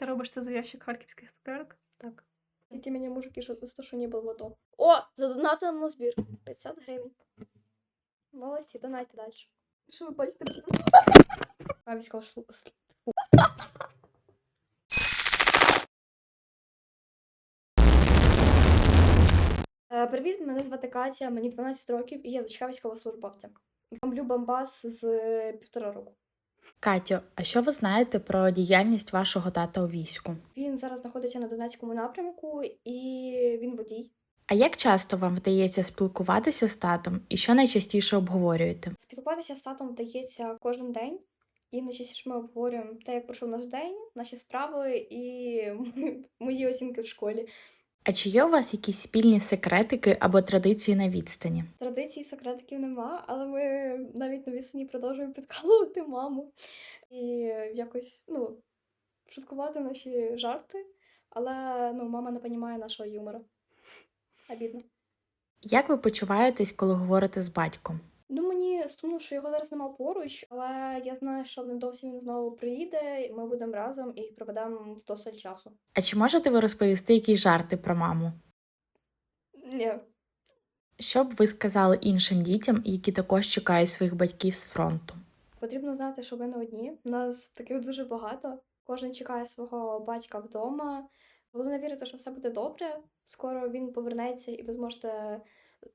Ти робиш це за ящик харківських цукерок? Так. Дайте меня мужики за то, что не был в АТО. О, задонатили на збір. 50 гривень. Молодці, донайте далі. Що ви бачите? А військово. Е, Привіт, мене звати Катя, мені 12 років і я дочка військовослужбовця. Бомблю Бомбас з е, півтора року. Катю, а що ви знаєте про діяльність вашого тата у війську? Він зараз знаходиться на Донецькому напрямку і він водій. А як часто вам вдається спілкуватися з татом і що найчастіше обговорюєте? Спілкуватися з татом вдається кожен день, і найчастіше ми обговорюємо те, як пройшов наш день, наші справи і мої оцінки в школі. А чи є у вас якісь спільні секретики або традиції на відстані? Традицій секретиків нема, але ми навіть на відстані продовжуємо підкалувати маму і якось ну, шуткувати наші жарти. Але ну, мама не розуміє нашого юмора. Обідно. Як ви почуваєтесь, коли говорите з батьком? Ну, мені сумно, що його зараз нема поруч, але я знаю, що невдовзі він знову приїде, і ми будемо разом і проведемо досить часу. А чи можете ви розповісти якісь жарти про маму? Ні. Що б ви сказали іншим дітям, які також чекають своїх батьків з фронту? Потрібно знати, що ви не одні. Нас таких дуже багато. Кожен чекає свого батька вдома. Головне вірити, що все буде добре. Скоро він повернеться, і ви зможете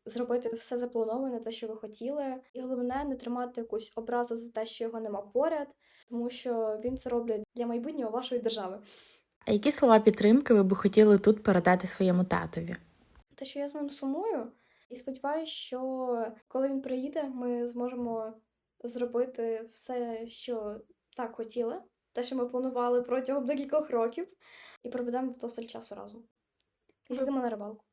зробити все заплановане, те, що ви хотіли. І головне не тримати якусь образу за те, що його нема поряд, тому що він це робить для майбутнього вашої держави. А які слова підтримки ви б хотіли тут передати своєму татові? Те, що я з ним сумую, і сподіваюся, що коли він приїде, ми зможемо зробити все, що так хотіли, те, що ми планували протягом декількох років, і проведемо вдосталь часу разом. І Ви- зійдемо на рибалку.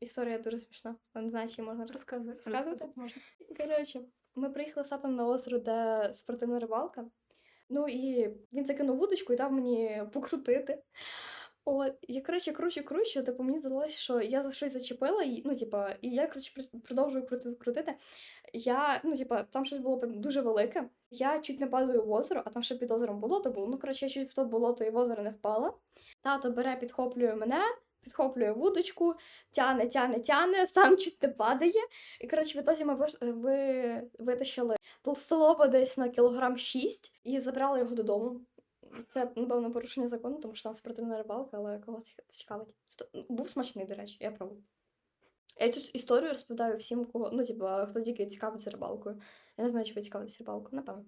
Історія дуже смішна. Не знаю, чи можна. Розказувати? розказувати можна. Коротше, ми приїхали з татом на озеро, де спортивна рибалка. Ну і він закинув вудочку і дав мені покрутити. От, я коротше кручу, кручу, типу мені здалося, що я за щось зачепила, і, ну, типа, і я коротше, продовжую крутити, крутити. Я, ну, типа, там щось було прям дуже велике. Я чуть не падаю в озеро, а там ще під озером болото було. Ну, коротше, я чуть в то болото і в озеро не впала. Тато бере, підхоплює мене, підхоплює вудочку, тяне, тяне, тяне, сам чуть не падає. І коротше, в ітозі ми ви... витащили толстолоба десь на кілограм 6 і забрали його додому. Це, напевно, порушення закону, тому що там спортивна рибалка, але кого цікавить. Був смачний, до речі, я пробую. Я цю історію розповідаю всім, кого, ну, типу, хто тільки цікавиться рибалкою. Я не знаю, чи ви цікавитесь рибалкою, напевно.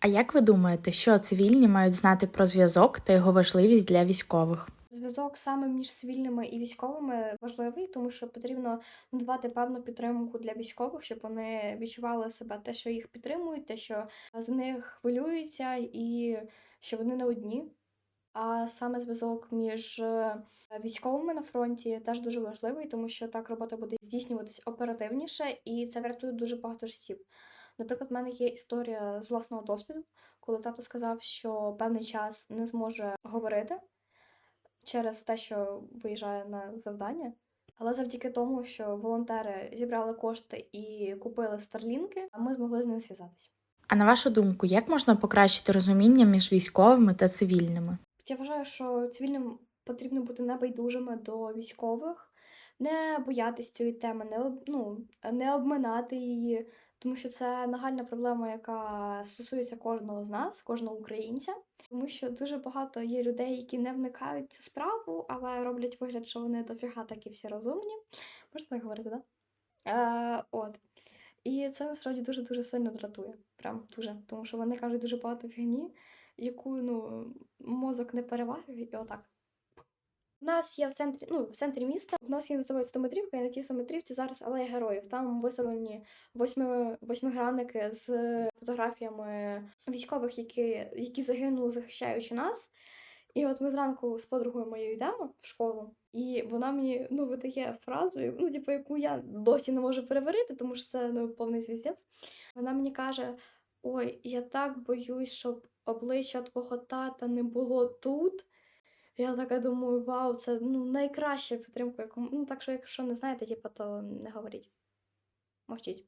А як ви думаєте, що цивільні мають знати про зв'язок та його важливість для військових? Зв'язок саме між цивільними і військовими важливий, тому що потрібно надавати певну підтримку для військових, щоб вони відчували себе те, що їх підтримують, те, що за них хвилюються, і що вони не одні. А саме зв'язок між е, військовими на фронті теж дуже важливий, тому що так робота буде здійснюватись оперативніше, і це врятує дуже багато життів. Наприклад, в мене є історія з власного досвіду, коли тато сказав, що певний час не зможе говорити через те, що виїжджає на завдання. Але завдяки тому, що волонтери зібрали кошти і купили старлінки, ми змогли з ним зв'язатися. А на вашу думку, як можна покращити розуміння між військовими та цивільними? Я вважаю, що цивільним потрібно бути небайдужими до військових, не боятись цієї теми, не, об- ну, не обминати її, тому що це нагальна проблема, яка стосується кожного з нас, кожного українця. Тому що дуже багато є людей, які не вникають в цю справу, але роблять вигляд, що вони дофіга такі всі розумні. Можна так говорити, так? Да? Е, от. І це насправді дуже-дуже сильно дратує. Прям дуже. Тому що вони кажуть дуже багато фігні, яку ну, мозок не переварює, і отак. У нас є в центрі, ну, в центрі міста, в нас є називають 100-метрівка, і на тій 100-метрівці зараз алея героїв. Там виставлені восьми, восьмигранники з фотографіями військових, які, які загинули, захищаючи нас. І от ми зранку з подругою моєю йдемо в школу, і вона мені ну, видає фразу, ну, типу, яку я досі не можу переварити, тому що це ну, повний звіздець. Вона мені каже: Ой, я так боюсь, щоб обличчя твого тата не було тут. Я така думаю, вау, це ну, найкраща підтримка, яку. Ну, так що, якщо не знаєте, типу, то не говоріть. Мовчіть.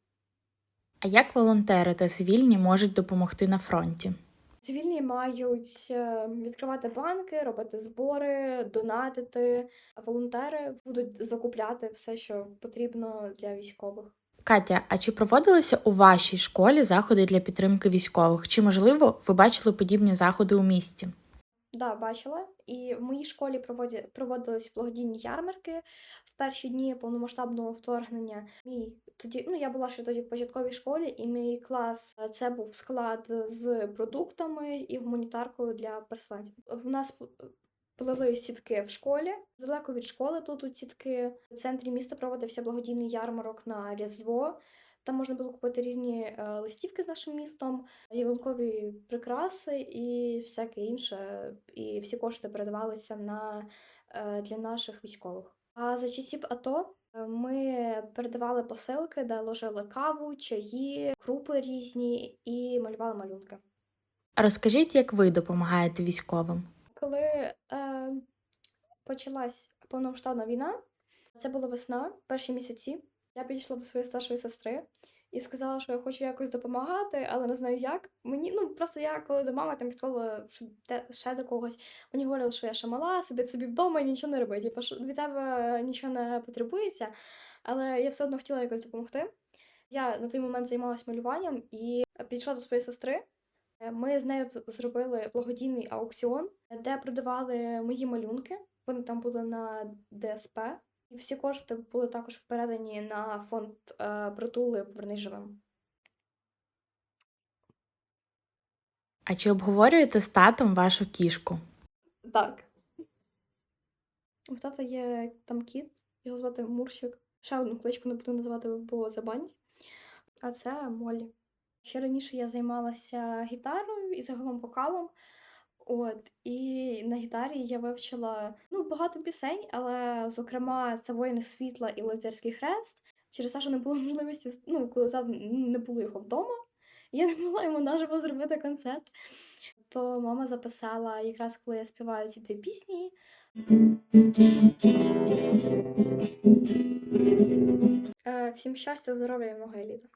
А як волонтери та цивільні можуть допомогти на фронті? Цивільні мають е, відкривати банки, робити збори, донатити. А волонтери будуть закупляти все, що потрібно для військових. Катя, а чи проводилися у вашій школі заходи для підтримки військових? Чи можливо ви бачили подібні заходи у місті? Да, бачила. І в моїй школі проводі... проводились благодійні ярмарки в перші дні повномасштабного вторгнення. Мій тоді, ну я була ще тоді в початковій школі, і мій клас е, це був склад з продуктами і гуманітаркою для переселенців. В нас плели сітки в школі. Далеко від школи плетуть сітки. В центрі міста проводився благодійний ярмарок на Різдво. Там можна було купити різні е, листівки з нашим містом, ялинкові прикраси і всяке інше. І всі кошти передавалися на, е, для наших військових. А за часів АТО е, ми передавали посилки, де ложили каву, чаї, крупи різні і малювали малюнки. Розкажіть, як ви допомагаєте військовим? Коли е, почалась повномасштабна війна, це була весна, перші місяці. Я підійшла до своєї старшої сестри і сказала, що я хочу якось допомагати, але не знаю як. Мені ну просто я коли до мами там підходила ще до когось, мені говорили, що я ще мала, сидить собі вдома і нічого не робить. Типу, від тебе нічого не потребується, але я все одно хотіла якось допомогти. Я на той момент займалася малюванням і підійшла до своєї сестри. Ми з нею зробили благодійний аукціон, де продавали мої малюнки. Вони там були на ДСП. Всі кошти були також передані на фонд е, притули Повернись живим. А чи обговорюєте з татом вашу кішку? Так. У тата є там кіт, його звати Мурщик. Ще одну кличку не буду називати, бо забанять. А це Молі. Ще раніше я займалася гітарою і загалом вокалом. От, і на гітарі я вивчила ну, багато пісень, але, зокрема, це воїни світла і лицарський хрест. Через те, що не було можливості, ну, коли не було його вдома, я не могла йому наживо зробити концерт. То мама записала якраз коли я співаю ці дві пісні. Е, всім щастя, здоров'я і много літа.